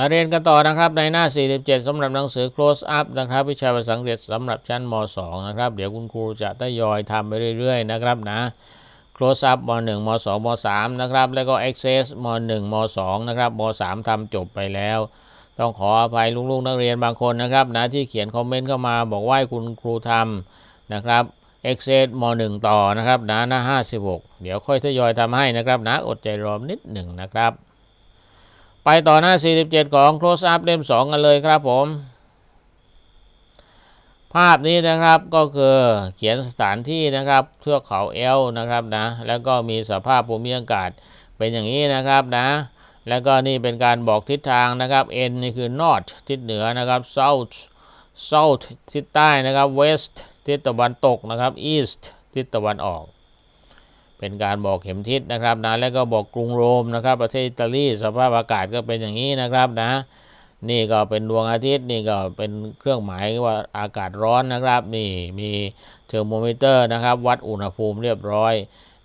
มาเรียนกันต่อนะครับในหน้า 47สำหรับหนังสือ close up นะครับ วิชาภาษาอังกฤษสำหรับชั้นม 2 นะครับ เดี๋ยวคุณครูจะทยอยทำไปเรื่อยๆ นะครับนะ close up ม 1 ม 2 ม 3 นะครับ แล้วก็ access ม 1 ม 2 นะครับม 3ทำจบไปแล้ว ต้องขออภัยลูกๆ นักเรียนบางคนนะครับนะที่เขียนคอมเมนต์เข้ามาบอกว่าให้คุณครูทำนะครับ access ม 1 ต่อนะครับนะหน้า 56 เดี๋ยวค่อยทยอยทำให้นะครับนะอดใจรอนิดหนึ่งนะครับ ไปต่อหน้า 47 ของ close up เล่ม 2 กันเลยครับผม ภาพนี้นะครับก็คือเขียนสถานที่นะครับเทือกเขาเอลนะครับนะ แล้วก็มีสภาพภูมิอากาศเป็นอย่างนี้นะครับนะ แล้วก็นี่เป็นการบอกทิศทางนะครับ N นี่คือ north ทิศเหนือนะครับ south south ทิศใต้นะครับ west ทิศตะวันตกนะครับ east ทิศตะวันออก เป็นการบอกเข็มทิศนะครับนะแล้วก็บอกกรุงโรมนะครับ ประเทศอิตาลีสภาพอากาศก็เป็นอย่างนี้นะครับนะ นี่ก็เป็นดวงอาทิตย์นี่ก็เป็นเครื่องหมายว่าอากาศร้อนนะครับ นี่มีเทอร์โมมิเตอร์นะครับ วัดอุณหภูมิเรียบร้อย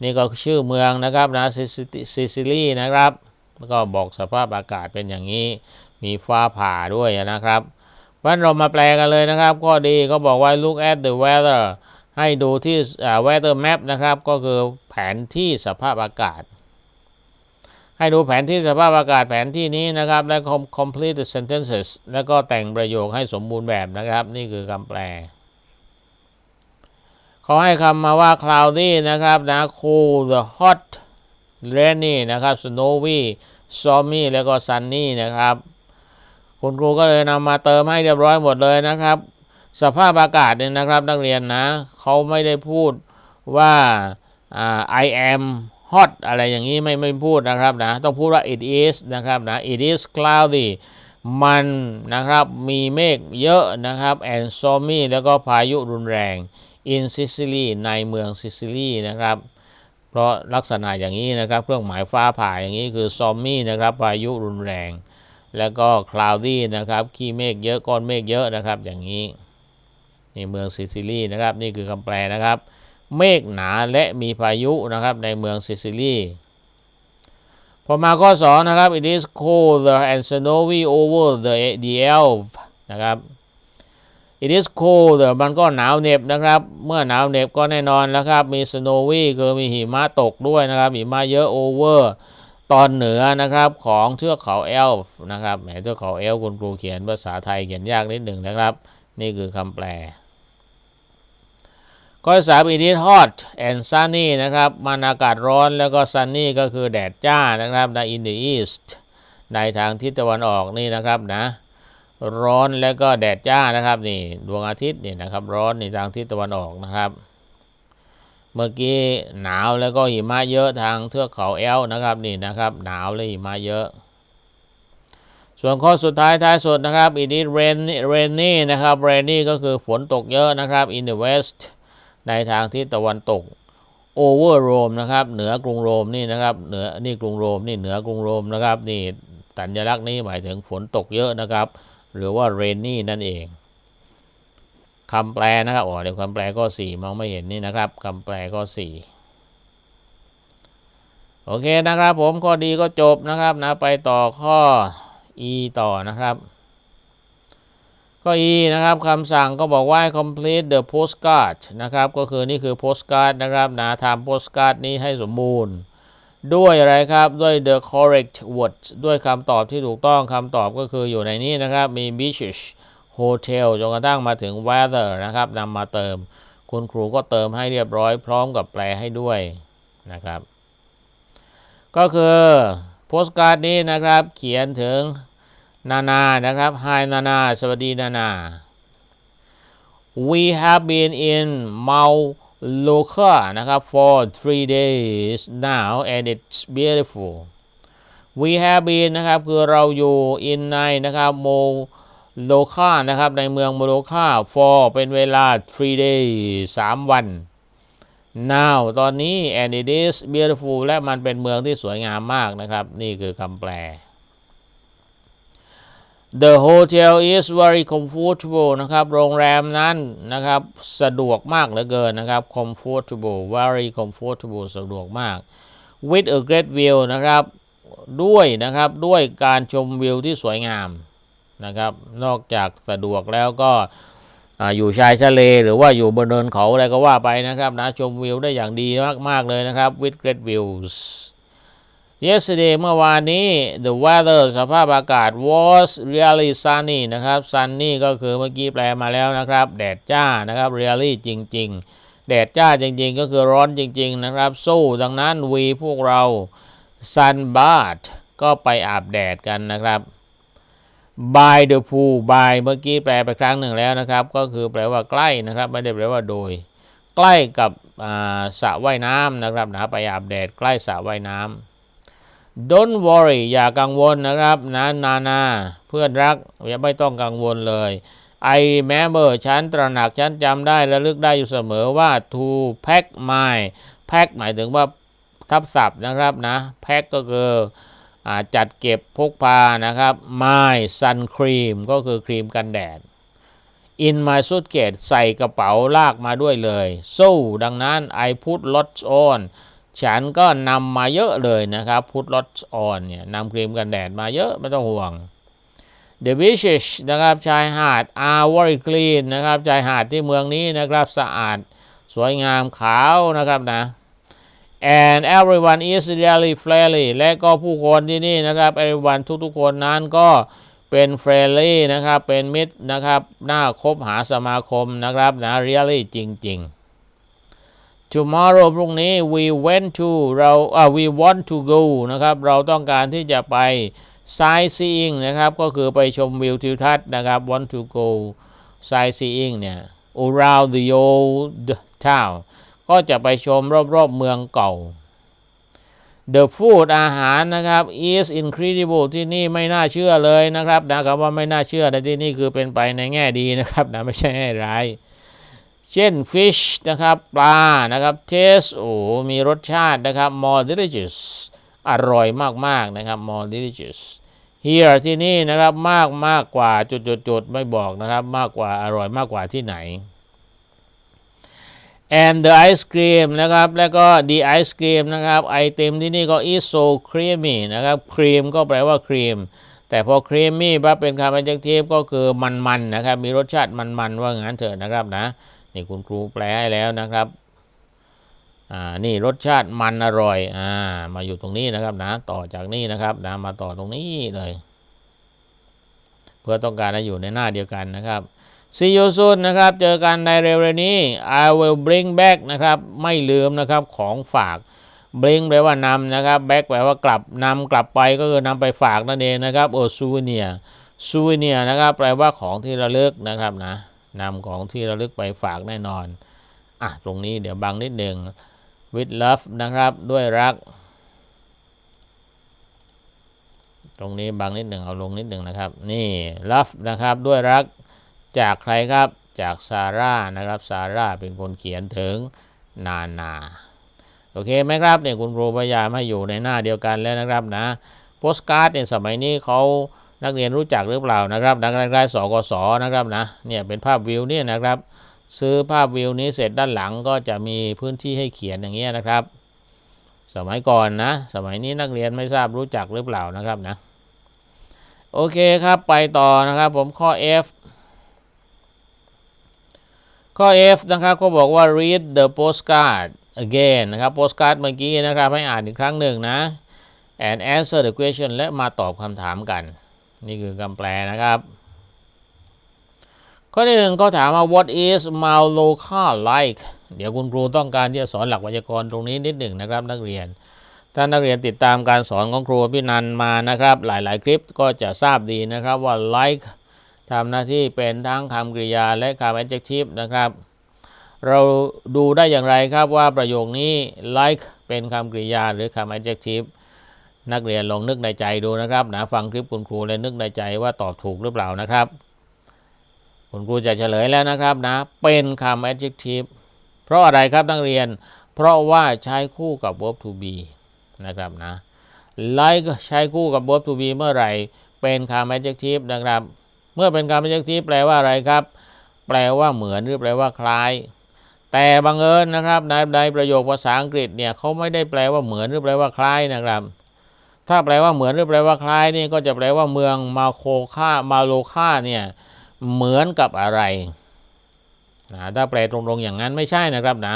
นี่ก็ชื่อเมืองนะครับนะซิซิลีนะครับแล้วก็บอกสภาพอากาศเป็นอย่างนี้ มีฟ้าผ่าด้วยนะครับวันเรามาแปลกันเลยนะครับข้อดีก็บอกว่า look at the weather ให้ดูที่ weather map นะครับ ก็คือแผนที่สภาพอากาศ ให้ดูแผนที่สภาพอากาศแผนที่นี้นะครับ และ complete the sentences แล้วก็แต่งประโยคให้สมบูรณ์แบบนะครับ นี่คือคำแปลเขาให้คำมาว่า cloudy นะครับนะ cool the hot rainy นะครับ snowy stormy แล้วก็ sunny นะครับ คุณครูก็เลยนำมาเติมให้เรียบร้อยหมดเลยนะครับ สภาพอากาศเนี่ยนะครับนักเรียนนะเขาไม่ได้พูดว่า I am hot อะไรอย่างนี้ไม่ไม่พูดนะครับนะต้องพูดว่า it is นะครับนะ it is cloudy มันนะครับมีเมฆเยอะนะครับ and stormy แล้วก็พายุรุนแรง in Sicily ในเมืองซิซิลีนะครับ เพราะลักษณะอย่างนี้นะครับ เครื่องหมายฟ้าผ่าอย่างนี้คือ stormy นะครับพายุรุนแรง แล้วก็ cloudy นะครับขี้เมฆเยอะก้อนเมฆเยอะนะครับอย่างนี้ นี่เมืองซิซิลีนะครับนี่คือคำแปลนะครับ เมฆหนาและมีพายุนะครับในเมืองซิซิลีพอมาข้อ2นะครับ it is colder and snowy over the the Alps นะครับ it is colder มันก็หนาวเหน็บนะครับ เมื่อหนาวเหน็บก็แน่นอนแล้วครับ มี snowy คือมีหิมะตกด้วยนะครับ หิมะเยอะ over ตอนเหนือนะครับของเทือกเขาเอลฟ์นะครับแหมเทือกเขาเอลฟ์คุณครูเขียนภาษาไทยเขียนยากนิดหนึ่งนะครับ นี่คือคำแปล ข้อสาม it is hot and sunny นะครับ มันอากาศร้อนแล้วก็ sunny ก็คือแดดจ้านะครับใน in the east ในทางทิศตะวันออกนี่นะครับนะร้อนแล้วก็แดดจ้านะครับนี่ดวงอาทิตย์นี่นะครับร้อนในทางทิศตะวันออกนะครับ เมื่อกี้หนาวแล้วก็หิมะเยอะทางเทือกเขาแอลนะครับนี่นะครับ หนาวและหิมะเยอะ ส่วนข้อสุดท้ายท้ายสุดนะครับ it is rainy rainy นะครับ rainy ก็คือฝนตกเยอะนะครับ in the west ในทางทิศตะวันตก over Rome นะครับเหนือกรุงโรมนี่นะครับเหนือนี่กรุงโรมนี่เหนือกรุงโรมนะครับนี่สัญลักษณ์นี้หมายถึงฝนตกเยอะนะครับ หรือว่า rainy นั่นเองคำแปลนะครับอ๋อเดี๋ยวคำแปลข้อ4มองไม่เห็นนี่นะครับคำแปลข้อ4โอเคนะครับผมข้อดีก็จบนะครับนะไปต่อข้อ e ต่อนะครับ ข้อ e นะครับคำสั่งก็บอกว่า complete the postcard นะครับ ก็คือนี่คือ postcard นะครับนะทำ postcard นี้ให้สมบูรณ์ ด้วยอะไรครับ ด้วย the correct words ด้วยคำตอบที่ถูกต้องคำตอบก็คืออยู่ในนี้นะครับ มี beaches hotel จนกระทั่งมาถึง weather นะครับนำมาเติม คุณครูก็เติมให้เรียบร้อยพร้อมกับแปลให้ด้วยนะครับ ก็คือ postcard นี้นะครับ เขียนถึง นานานะครับ Hi นานา สวัสดีนานา We have been in Mallorca นะครับ for three days now and it's beautiful We have been นะครับคือเราอยู่ in ในนะครับ Mallorca นะครับในเมือง Mallorca for เป็นเวลา three days 3 วัน now ตอนนี้ and it is beautiful และมันเป็นเมืองที่สวยงามมากนะครับ นี่คือคำแปล The hotel is very comfortable นะครับ โรงแรมนั้นนะครับ สะดวกมากเหลือเกินนะครับ comfortable very comfortable สะดวกมาก with a great view นะครับ ด้วยนะครับ ด้วยการชมวิวที่สวยงามนะครับ นอกจากสะดวกแล้วก็ออยู่ชายทะเลหรือว่าอยู่บนเนินเขาอะไรก็ว่าไปนะครับนะ ชมวิวได้อย่างดีมาก ๆ เลยนะครับ with great views yesterday เมื่อวานนี้ the weather สภาพอากาศ was really sunny นะครับ sunny ก็คือเมื่อกี้แปลมาแล้วนะครับ แดดจ้านะครับ really จริง ๆ แดดจ้าจริง ๆ ก็คือร้อนจริง ๆ นะครับ สู้ดังนั้น we พวกเรา sun bath ก็ไปอาบแดดกันนะครับ by the pool by เมื่อกี้แปลไปครั้งหนึ่งแล้วนะครับ ก็คือแปลว่าใกล้นะครับ ไม่ได้แปลว่าโดย ใกล้กับสระว่ายน้ำนะครับนะไปอาบแดดใกล้สระว่ายน้ำ don't worry อย่ากังวลนะครับนะนานา เพื่อนรัก อย่าไม่ต้องกังวลเลย I remember ฉันตระหนักฉันจำได้และลึกได้อยู่เสมอว่า to pack my pack หมายถึงว่าทับศัพท์นะครับนะ pack ก็คืออจัดเก็บพกพานะครับ my sun cream ก็คือครีมกันแดด in my suitcase ใส่กระเป๋าลากมาด้วยเลย so ดังนั้น I put lots on ฉันก็นำมาเยอะเลยนะครับ put lots on เนี่ยนำครีมกันแดดมาเยอะไม่ต้องห่วง The beaches นะครับชายหาด are very clean นะครับชายหาดที่เมืองนี้นะครับสะอาดสวยงามขาวนะครับนะ and everyone is really friendly และก็ผู้คนที่นี่นะครับ everyone ทุกๆคนนั้นก็เป็น friendly นะครับเป็นมิตรนะครับน่าคบหาสมาคมนะครับนะ really จริง ๆ tomorrow พรุ่งนี้ we went to เราอ่า we want to go นะครับ เราต้องการที่จะไป sightseeing นะครับ ก็คือไปชมวิวทิวทัศน์นะครับ want to go sightseeing เนี่ย around the old town ก็จะไปชมรอบๆเมืองเก่า The food อาหารนะครับ is incredible ที่นี่ไม่น่าเชื่อเลยนะครับนะครับว่าไม่น่าเชื่อในที่นี่คือเป็นไปในแง่ดีนะครับนะไม่ใช่แง่ร้าย เช่น fish นะครับ ปลา นะครับ taste โอ้ มีรสชาตินะครับ more delicious อร่อยมาก ๆ นะครับ more delicious here ที่นี่นะครับมากมากกว่าจุดๆไม่บอกนะครับ มากกว่าอร่อยมากกว่าที่ไหน and the ice cream นะครับ แล้วก็ the ice cream นะครับ ไอติมที่นี่ก็ is so creamy นะครับ ครีมก็แปลว่าครีม แต่พอ creamy ปั๊บเป็นคำ adjective ก็คือมันๆนะครับ มีรสชาติมันๆว่างั้นเถอะนะครับนะ นี่คุณครูแปลให้แล้วนะครับอ่านี่รสชาติมันอร่อยอ่ามาอยู่ตรงนี้นะครับนะต่อจากนี้นะครับนะมาต่อตรงนี้เลย เพื่อต้องการให้อยู่ในหน้าเดียวกันนะครับ See you soon นะครับ เจอกันในเร็วๆนี้ I will bring back นะครับ ไม่ลืมนะครับของฝาก bring แปลว่านำนะครับ back แปลว่ากลับนำกลับไปก็คือนำไปฝากนั่นเองนะครับ โอ souvenir souvenir นะครับ แปลว่าของที่ระลึกนะครับนะ นำของที่ระลึกไปฝากแน่นอน อะ ตรงนี้เดี๋ยวบังนิดหนึ่ง with love นะครับ ด้วยรัก ตรงนี้บังนิดหนึ่งเอาลงนิดหนึ่งนะครับ นี่ love นะครับ ด้วยรัก จากใครครับ จากซาร่านะครับ ซาร่าเป็นคนเขียนถึงนานาโอเคไหมครับเนี่ยคุณครูพยายามให้อยู่ในหน้าเดียวกันแล้วนะครับนะโปสการ์ดเนี่ยสมัยนี้เขา นักเรียนรู้จักหรือเปล่านะครับนักเรียนได้สกสนะครับนะเนี่ยเป็นภาพวิวเนี่ยนะครับ ซื้อภาพวิวนี้เสร็จด้านหลังก็จะมีพื้นที่ให้เขียนอย่างเงี้ยนะครับ สมัยก่อนนะ สมัยนี้นักเรียนไม่ทราบรู้จักหรือเปล่านะครับนะโอเคครับไปต่อนะครับผมข้อ F ข้อ F นะครับก็บอกว่า read the postcard again นะครับ postcard เมื่อกี้นะครับให้อ่านอีกครั้งหนึ่งนะ and answer the question และมาตอบคำถามกัน นี่คือคำแปลนะครับ ข้อที่หนึ่งเขาถามว่า what is Mauloka like เดี๋ยวคุณครูต้องการที่จะสอนหลักไวยากรณ์ตรงนี้นิดหนึ่งนะครับ นักเรียน ถ้านักเรียนติดตามการสอนของครูพี่นันมานะครับ หลาย ๆ คลิปก็จะทราบดีนะครับว่า like ทำหน้าที่เป็นทั้งคำกริยาและคำ adjective นะครับ เราดูได้อย่างไรครับว่าประโยคนี้ like เป็นคำกริยาหรือคำ adjective นักเรียนลองนึกในใจดูนะครับนะฟังคลิปคุณครูและนึกในใจว่าตอบถูกหรือเปล่านะครับ คุณครูจะเฉลยแล้วนะครับนะ เป็นคำ adjective เพราะอะไรครับนักเรียน เพราะว่าใช้คู่กับ verb to be นะครับนะ like ใช้คู่กับ verb to be เมื่อไหร่ เป็นคำ adjective นะครับ เมื่อเป็นคำ adjective แปลว่าอะไรครับ แปลว่าเหมือนหรือแปลว่าคล้ายแต่บังเอิญนะครับในในประโยคภาษาอังกฤษเนี่ยเขาไม่ได้แปลว่าเหมือนหรือแปลว่าคล้ายนะครับ ถ้าแปลว่าเหมือนหรือแปลว่าคล้ายนี่ก็จะแปลว่าเมืองมาโคค่ามาโลค่าเนี่ยเหมือนกับอะไรนะถ้าแปลตรงๆอย่างนั้นไม่ใช่นะครับนะ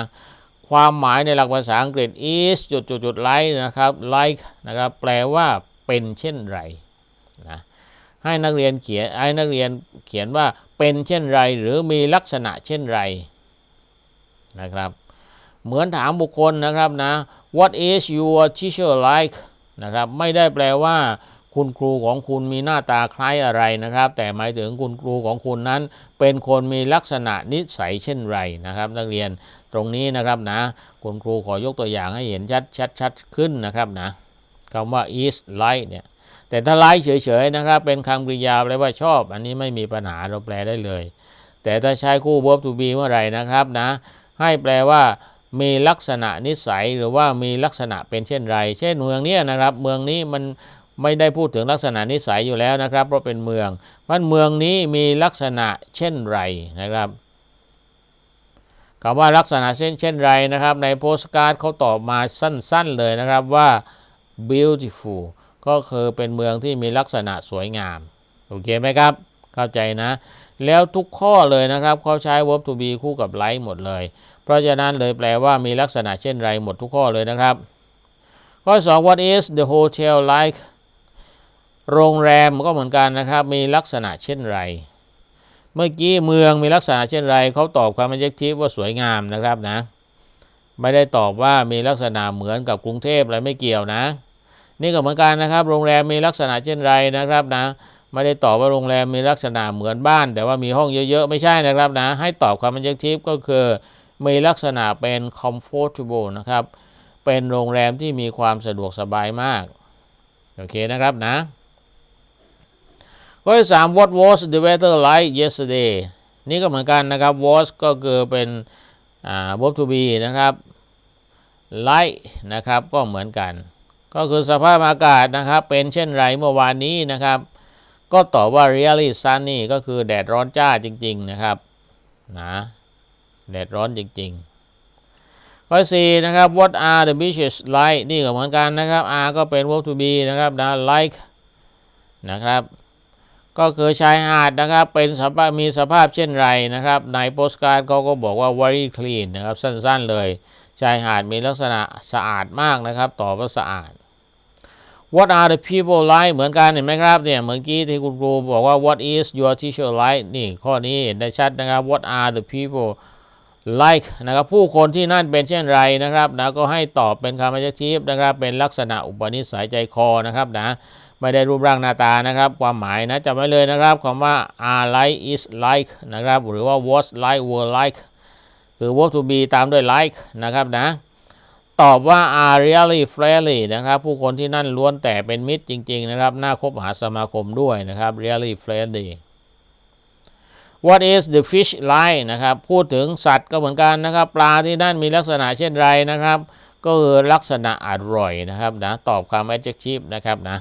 ความหมายในหลักภาษาอังกฤษ is จุดจุดจุด like นะครับ like นะครับแปลว่าเป็นเช่นไรนะให้นักเรียนเขียนให้นักเรียนเขียนว่าเป็นเช่นไร หรือมีลักษณะเช่นไรนะครับ เหมือนถามบุคคลนะครับนะ what is your teacher like นะครับ ไม่ได้แปลว่า คุณครูของคุณมีหน้าตาคล้ายอะไรนะครับ แต่หมายถึงคุณครูของคุณนั้น เป็นคนมีลักษณะนิสัยเช่นไรนะครับ นักเรียนตรงนี้นะครับนะ คุณครูขอยกตัวอย่างให้เห็นชัดชัดชัดขึ้นนะครับนะคำว่า is like เนี่ยแต่ถ้า like เฉยๆนะครับ เป็นคำกริยาแปลว่าชอบ อันนี้ไม่มีปัญหาเราแปลได้เลย แต่ถ้าใช้คู่ verb to be เมื่อไหร่นะครับนะ ให้แปลว่า มีลักษณะนิสัยหรือว่ามีลักษณะเป็นเช่นไร เช่นเมืองนี้นะครับ เมืองนี้มันไม่ได้พูดถึงลักษณะนิสัยอยู่แล้วนะครับ เพราะเป็นเมืองมันเมืองนี้มีลักษณะเช่นไรนะครับคำว่าลักษณะเช่นเช่นไรนะครับ ในโปสการ์ดเขาตอบมาสั้นๆเลยนะครับว่า beautiful ก็คือเป็นเมืองที่มีลักษณะสวยงาม โอเคไหมครับ เข้าใจนะ แล้วทุกข้อเลยนะครับเขาใช้ verb to be คู่กับ like หมดเลย เพราะฉะนั้นเลยแปลว่ามีลักษณะเช่นไรหมดทุกข้อเลยนะครับ ข้อ 2 what is the hotel like โรงแรมก็เหมือนกันนะครับ มีลักษณะเช่นไร เมื่อกี้เมืองมีลักษณะเช่นไร เขาตอบความ adjective ว่าสวยงามนะครับนะ ไม่ได้ตอบว่ามีลักษณะเหมือนกับกรุงเทพอะไรไม่เกี่ยวนะ นี่ก็เหมือนกันนะครับ โรงแรมมีลักษณะเช่นไรนะครับนะ ไม่ได้ตอบว่าโรงแรมมีลักษณะเหมือนบ้าน แต่ว่ามีห้องเยอะๆ ไม่ใช่นะครับนะ ให้ตอบความ adjective ก็คือ มีลักษณะเป็น comfortable นะครับ เป็นโรงแรมที่มีความสะดวกสบายมาก โอเคนะครับนะข้อที่สาม what was the weather like yesterday นี่ก็เหมือนกันนะครับ was ก็คือเป็นอ่า verb to be นะครับ like นะครับก็เหมือนกัน ก็คือสภาพอากาศนะครับ เป็นเช่นไรเมื่อวานนี้นะครับ ก็ตอบว่า really sunny ก็คือแดดร้อนจ้าจริง ๆ นะครับนะแดดร้อนจริง ๆข้อสี่นะครับ what are the beaches like นี่ก็เหมือนกันนะครับ are ก็เป็น verb to be นะครับนะ like นะครับ ก็คือชายหาดนะครับ เป็นสภาพมีสภาพเช่นไรนะครับ ในโปสการ์ดเขาก็บอกว่า very clean นะครับ สั้นๆเลย ชายหาดมีลักษณะสะอาดมากนะครับ ตอบว่าสะอาด What are the people like เหมือนกันเห็นไหมครับเนี่ยเมื่อกี้ที่คุณครูบอกว่า What is your teacher like นี่ข้อนี้เห็นได้ชัดนะครับ What are the people like นะครับผู้คนที่นั่นเป็นเช่นไรนะครับนะก็ให้ตอบเป็นคำ adjective นะครับเป็นลักษณะอุปนิสัยใจคอนะครับนะไม่ได้รูปร่างหน้าตานะครับ ความหมายนะจำไว้เลยนะครับคำว่า are like is like นะครับหรือว่า was like were like คือ verb to be ตามด้วย like นะครับนะ ตอบว่า are really friendly นะครับ ผู้คนที่นั่นล้วนแต่เป็นมิตรจริง ๆ นะครับ น่าคบหาสมาคมด้วยนะครับ really friendly What is the fish like นะครับ พูดถึงสัตว์ก็เหมือนกันนะครับ ปลาที่นั่นมีลักษณะเช่นไรนะครับ ก็คือลักษณะอร่อยนะครับนะ ตอบคำ adjective นะครับนะ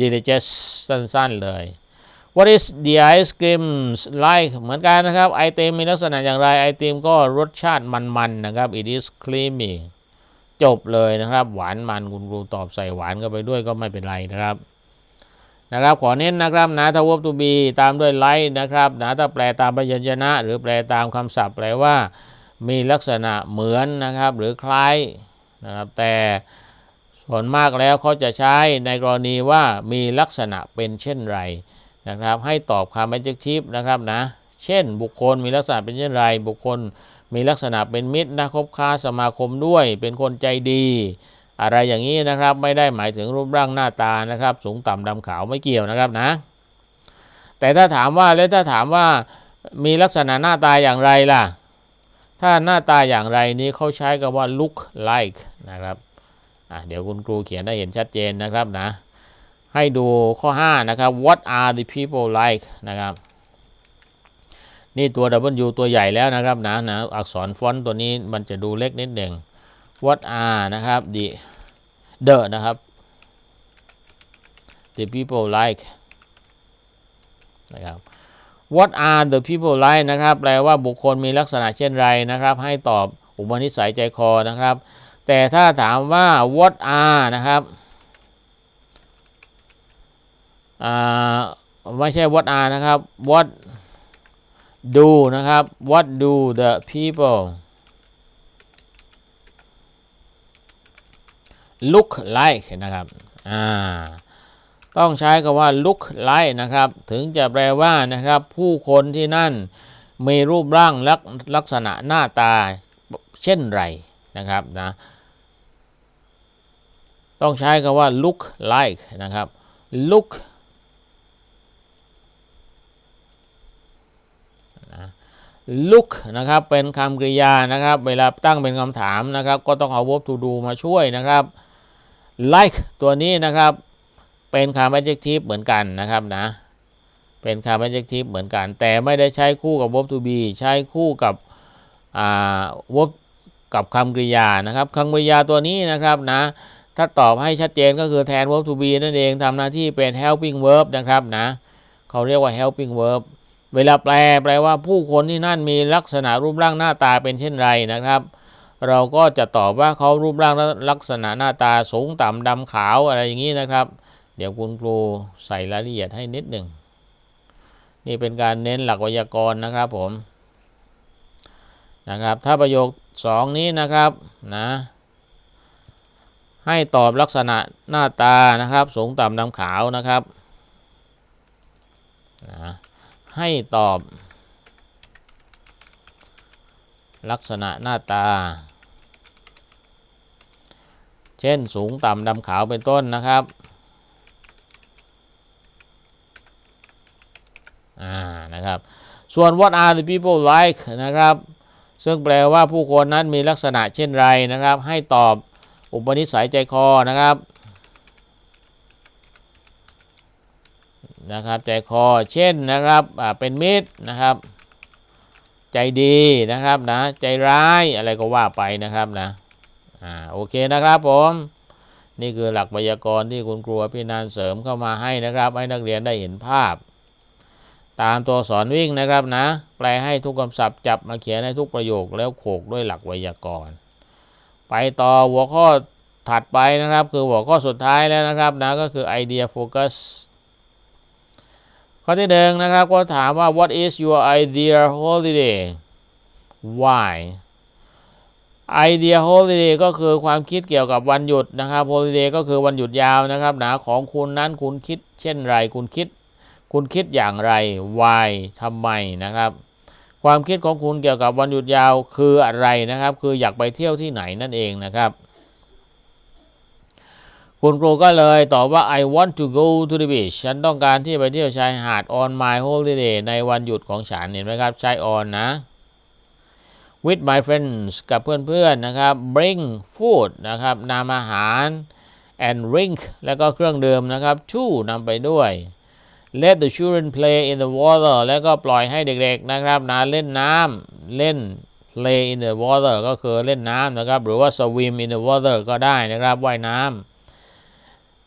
delicious สั้นๆเลย What is the ice cream like เหมือนกันนะครับ ไอติมมีลักษณะอย่างไร ไอติมก็รสชาติมันๆนะครับ it is creamy จบเลยนะครับ หวานมันคุณครูตอบใส่หวานเข้าไปด้วยก็ไม่เป็นไรนะครับนะครับขอเน้นนะครับนะถ้า verb to be ตามด้วย like นะครับนะถ้าแปลตามพยัญชนะ หรือแปลตามคำศัพท์แปลว่ามีลักษณะเหมือนนะครับหรือคล้ายนะครับแต่ส่วนมากแล้วเขาจะใช้ในกรณีว่ามีลักษณะเป็นเช่นไรนะครับ ให้ตอบคำ adjective นะครับนะเช่นบุคคลมีลักษณะเป็นเช่นไรบุคคล มีลักษณะเป็นมิตรนะคบค้าสมาคมด้วย เป็นคนใจดี อะไรอย่างนี้นะครับไม่ได้หมายถึงรูปร่างหน้าตานะครับ สูงต่ำดำขาวไม่เกี่ยวนะครับนะ แต่ถ้าถามว่าแล้วถ้าถามว่ามีลักษณะหน้าตาอย่างไรล่ะ ถ้าหน้าตาอย่างไรนี้เขาใช้คำว่า look like นะครับเดี๋ยวคุณครูเขียนได้เห็นชัดเจนนะครับนะ ให้ดูข้อ 5 นะครับ what are the people like นะครับ นี่ตัว W ตัวใหญ่แล้วนะครับนะนะอักษรฟอนต์ตัวนี้มันจะดูเล็กนิดหนึ่ง what are นะครับ the the นะครับ the people like นะครับ what are the people like นะครับ แปลว่าบุคคลมีลักษณะเช่นไรนะครับ ให้ตอบอุปนิสัยใจคอนะครับ แต่ถ้าถามว่า what are นะครับอ่าไม่ใช่ what are นะครับ what do นะครับ what do the people look like นะครับ อ่า ต้องใช้คำว่า look like นะครับ ถึงจะแปลว่านะครับ ผู้คนที่นั่นมีรูปร่างลักลักษณะหน้าตาเช่นไรนะครับนะ ต้องใช้คำว่า look like นะครับ look look นะครับเป็นคำกริยานะครับ เวลาตั้งเป็นคำถามนะครับ ก็ต้องเอา verb to do มาช่วยนะครับ like ตัวนี้นะครับเป็นคำ adjective เหมือนกันนะครับนะ เป็นคำ adjective เหมือนกัน แต่ไม่ได้ใช้คู่กับ verb to be ใช้คู่กับอ่า verb กับคำกริยานะครับคำกริยาตัวนี้นะครับนะถ้าตอบให้ชัดเจนก็คือแทน verb to be นั่นเองทำหน้าที่เป็น helping verb นะครับนะเขาเรียกว่า helping verb เวลาแปลแปลว่าผู้คนที่นั่นมีลักษณะรูปร่างหน้าตาเป็นเช่นไรนะครับ เราก็จะตอบว่าเขารูปร่างลักษณะหน้าตาสูงต่ำดำขาวอะไรอย่างนี้นะครับ เดี๋ยวคุณครูใส่รายละเอียดให้นิดหนึ่งนี่เป็นการเน้นหลักไวยากรณ์นะครับผมนะครับ ถ้าประโยคสองนี้นะครับนะให้ตอบลักษณะหน้าตานะครับ สูงต่ำดำขาวนะครับนะ ให้ตอบ ลักษณะหน้าตา เช่นสูงต่ำดำขาวเป็นต้นนะครับอ่านะครับ ส่วน what are the people like นะครับ ซึ่งแปลว่าผู้คนนั้นมีลักษณะเช่นไรนะครับ ให้ตอบอุปนิสัยใจคอนะครับ นะครับใจคอเช่นนะครับเป็นมิตรนะครับ ใจดีนะครับนะใจร้ายอะไรก็ว่าไปนะครับนะอ่าโอเคนะครับผมนี่คือหลักไวยากรณ์ที่คุณครูพี่นานเสริมเข้ามาให้นะครับ ให้นักเรียนได้เห็นภาพ ตามตัวสอนวิ่งนะครับนะ แปลให้ทุกคำศัพท์จับมาเขียนในทุกประโยคแล้วโขกด้วยหลักไวยากรณ์ ไปต่อหัวข้อถัดไปนะครับ คือหัวข้อสุดท้ายแล้วนะครับนะก็คือไอเดียโฟกัส ข้อที่หนึ่งนะครับก็ถามว่า what is your ideal holiday why idea holiday ก็คือความคิดเกี่ยวกับวันหยุดนะครับ holiday ก็คือวันหยุดยาวนะครับหนะของคุณนั้นคุณคิด เช่นไรคุณคิด คุณคิดอย่างไร why ทำไมนะครับ ความคิดของคุณเกี่ยวกับวันหยุดยาวคืออะไรนะครับ คืออยากไปเที่ยวที่ไหนนั่นเองนะครับ คุณครูก็เลยตอบว่า I want to go to the beach ฉันต้องการที่ไปเที่ยวชายหาด on my holiday ในวันหยุดของฉันเห็นไหมครับ ใช้ on นะ with my friends กับเพื่อนๆนะครับ bring food นะครับนำอาหาร and drink แล้วก็เครื่องดื่มนะครับ to นำไปด้วย let the children play in the water แล้วก็ปล่อยให้เด็กๆนะครับนะเล่นน้ำเล่น play in the water ก็คือเล่นน้ำนะครับ หรือว่า swim in the water ก็ได้นะครับว่ายน้ำ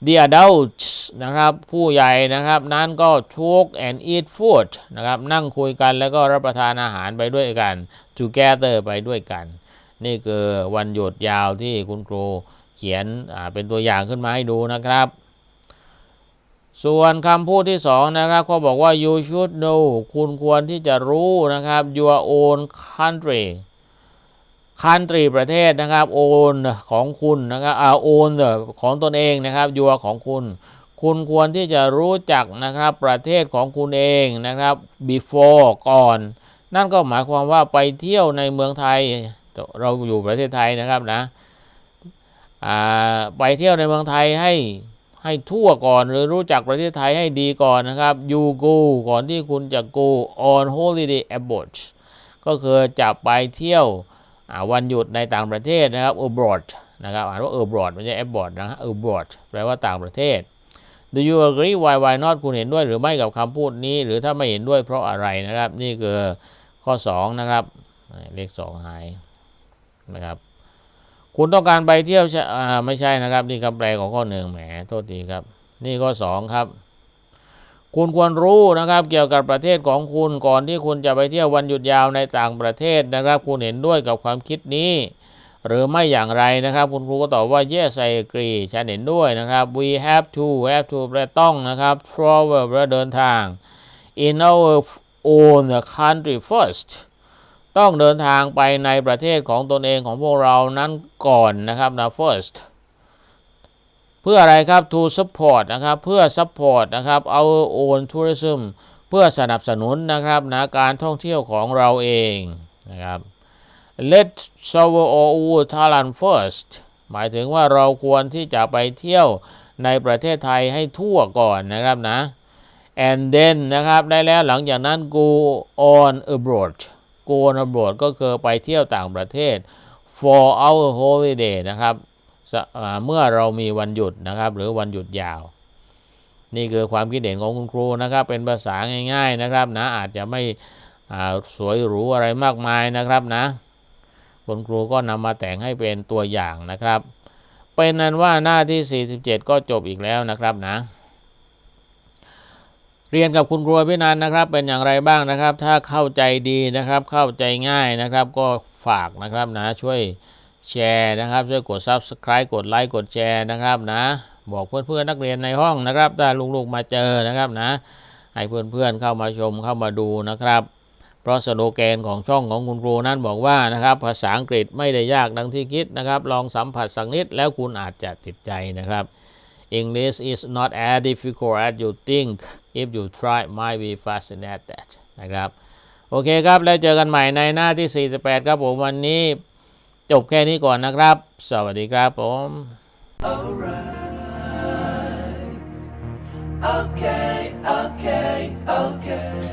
the adults นะครับผู้ใหญ่นะครับ นั้นก็ talk and eat food นะครับนั่งคุยกันแล้วก็รับประทานอาหารไปด้วยกัน together ไปด้วยกัน นี่คือวันหยุดยาวที่คุณครูเขียนเป็นตัวอย่างขึ้นมาให้ดูนะครับ ส่วนคำพูดที่สองนะครับเขาบอกว่า you should know คุณควรที่จะรู้นะครับ your own country คันตรีประเทศนะครับโอนของคุณนะครับอาโอนของตนเองนะครับยัวของคุณ คุณควรที่จะรู้จักนะครับประเทศของคุณเองนะครับ before ก่อน นั่นก็หมายความว่าไปเที่ยวในเมืองไทย เราอยู่ประเทศไทยนะครับนะไปเที่ยวในเมืองไทยให้ให้ทั่วก่อนหรือรู้จักประเทศไทยให้ดีก่อนนะครับ you go ก่อนที่คุณจะ go on holiday abroad ก็คือจะไปเที่ยว วันหยุดในต่างประเทศนะครับ abroad นะครับอ่านว่า abroad ไม่ใช่ abroad นะ abroad แปลว่าต่างประเทศ Do you agree why why not คุณเห็นด้วยหรือไม่กับคำพูดนี้ หรือถ้าไม่เห็นด้วยเพราะอะไรนะครับ นี่คือข้อ 2 นะครับ เลข 2 หายนะครับคุณต้องการไปเที่ยวไม่ใช่นะครับ นี่คำแปลของข้อหนึ่งแหมโทษทีครับ นี่ข้อ 2 ครับ คุณควรรู้นะครับเกี่ยวกับประเทศของคุณก่อนที่คุณจะไปเที่ยววันหยุดยาวในต่างประเทศนะครับ คุณเห็นด้วยกับความคิดนี้ หรือไม่อย่างไรนะครับ คุณครูก็ตอบว่า yes I agree ฉันเห็นด้วยนะครับ we have to have to แปลต้องนะครับ travel แปลเดินทาง in our own country first ต้องเดินทางไปในประเทศของตนเองของพวกเรานั้นก่อนนะครับนะ first เพื่ออะไรครับ to support นะครับเพื่อ support นะครับ our own tourism เพื่อสนับสนุนนะครับนะการท่องเที่ยวของเราเองนะครับ Let's travel all Thailand first หมายถึงว่าเราควรที่จะไปเที่ยวในประเทศไทยให้ทั่วก่อนนะครับนะ and then นะครับได้แล้วหลังจากนั้น go on abroad go on abroad ก็คือไปเที่ยวต่างประเทศ for our holiday นะครับ เมื่อเรามีวันหยุดนะครับ หรือวันหยุดยาว นี่คือความคิดเห็นของคุณครูนะครับ เป็นภาษาง่าย ๆนะครับนะอาจจะไม่สวยหรูอะไรมากมายนะครับนะคุณครูก็นำมาแต่งให้เป็นตัวอย่างนะครับ เป็นนั้นว่าหน้าที่ 47 ก็จบอีกแล้วนะครับนะ เรียนกับคุณครูพี่นันนะครับ เป็นอย่างไรบ้างนะครับ ถ้าเข้าใจดีนะครับ เข้าใจง่ายนะครับ ก็ฝากนะครับนะช่วย แชร์นะครับช่วยกด Subscribe กดไลค์กดแชร์นะครับนะ บอกเพื่อนๆนักเรียนในห้องนะครับถ้าลูกๆมาเจอนะครับนะ ให้เพื่อนๆเข้ามาชมเข้ามาดูนะครับ เพราะสโลแกนของช่องของคุณครูนั้นบอกว่านะครับ ภาษาอังกฤษไม่ได้ยากดังที่คิดนะครับ ลองสัมผัสสักนิดแล้วคุณอาจจะติดใจนะครับ English is not as difficult as you think if you try might be fascinated นะครับ โอเคครับ แล้วเจอกันใหม่ในหน้าที่ 48 ครับผมวันนี้ จบแค่นี้ก่อนนะครับ สวัสดีครับผม Alright. Okay, okay, okay.